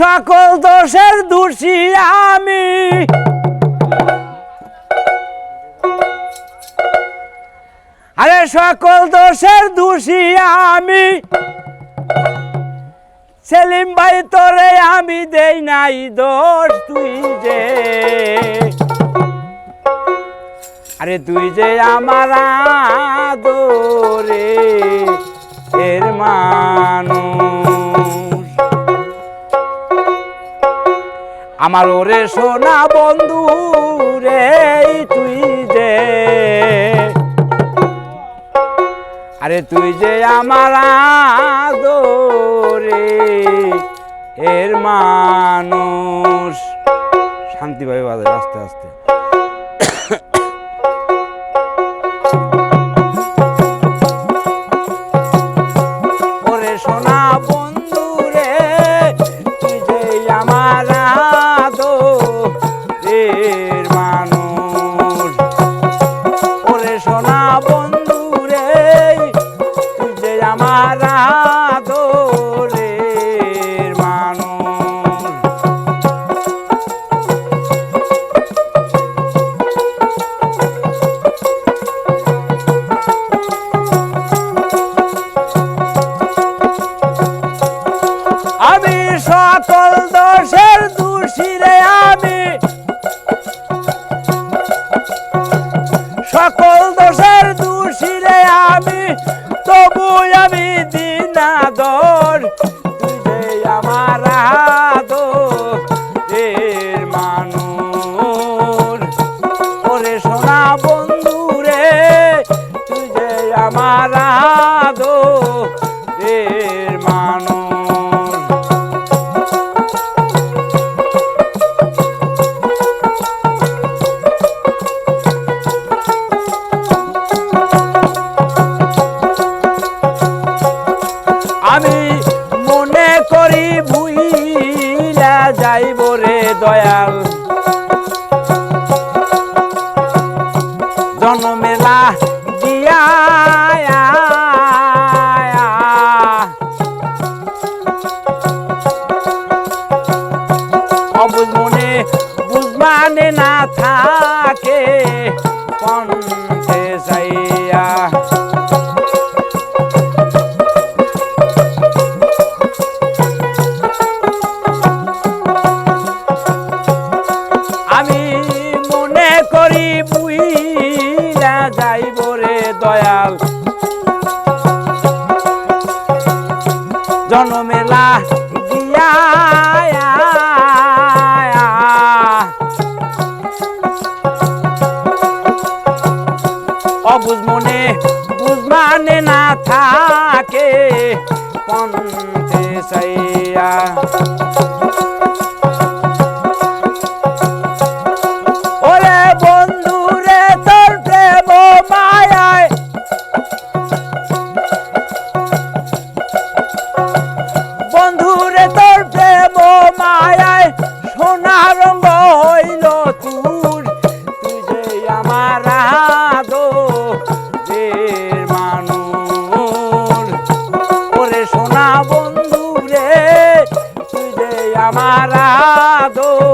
সকল দোষের দোষী আমি। আরে সকল দোষের দোষী আমি। সেলিম ভাই, তোরে আমি দেই নাই দোষ, তুই যে। আরে তুই যে আমার আদরে। আমার ওরে সোনা বন্ধু রে তুই যে। আরে তুই যে আমার আদরে, এর মানুষ। শান্তি ভাবে বাজে, আস্তে আস্তে। ওরে সোনা সকল দোষের দোষী রে। দয়াল জনমেলা দিয়া অবুজ মনে বুঝমানে না থাকে কণ্ঠে চাইয়া মানে না থাকে পন্থে সাইয়া আদরের মানুষ। ওরে সোনা বন্ধু রে তুই যে আমার আদরের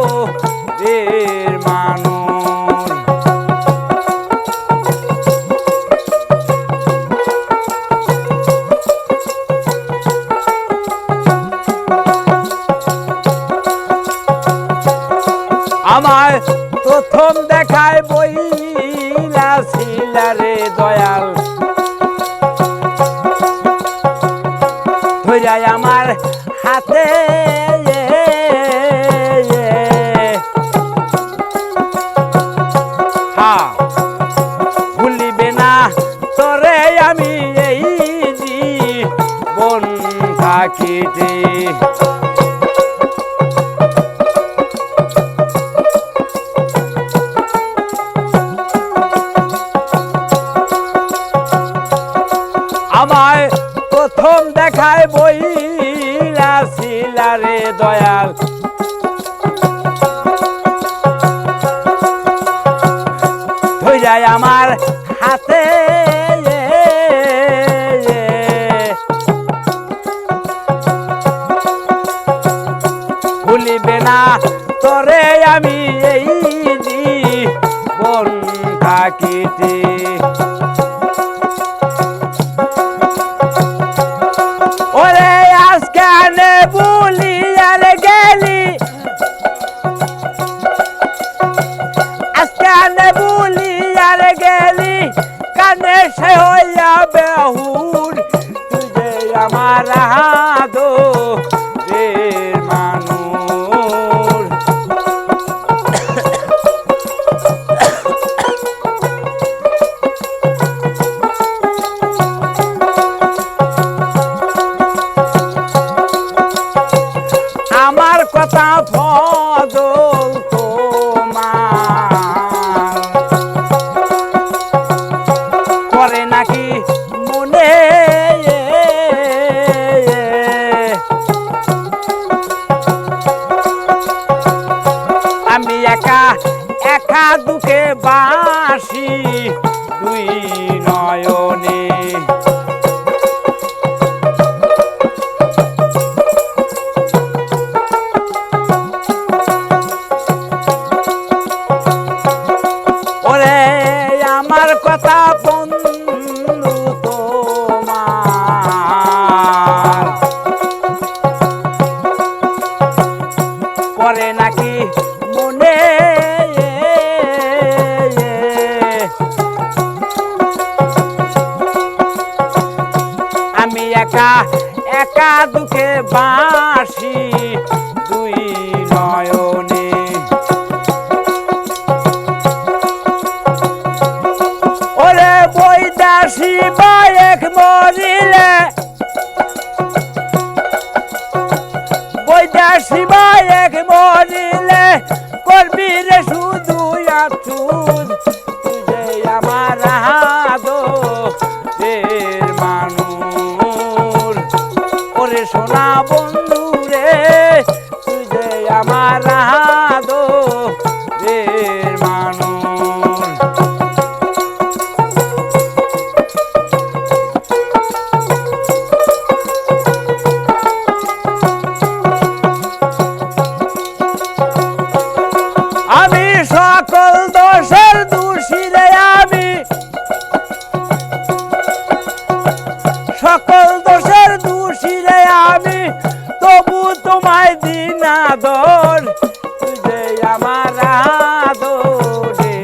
ধৈরাই আমার হাতে ভুলিবে না তরে আমি এই বন থাকিতে বইলা রে দয়াল। ধৈরাই আমার হাতে ভুলিবে না তরে আমি এই দি জীবন থাকিতে। একা একা দুঃখে বাসি দুই নয়নে। কথা বন্ধু তোমার। করে নাকি মনে আমি একা একা দুঃখে বাসি। বৈদাসী বায়েক মরিলে বৈদাসী বায়েক মরিলে করবি রে শুধু আচুদ সকল দোষের দোষী রে আমি, তবু তোমায় দিনা দোষ, যে আমার আদরে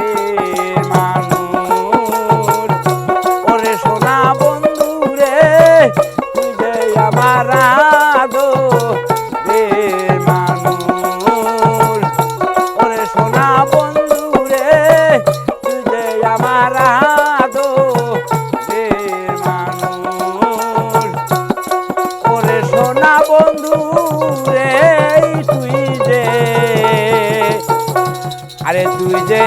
মানুষ। সোনা আমার তুই যে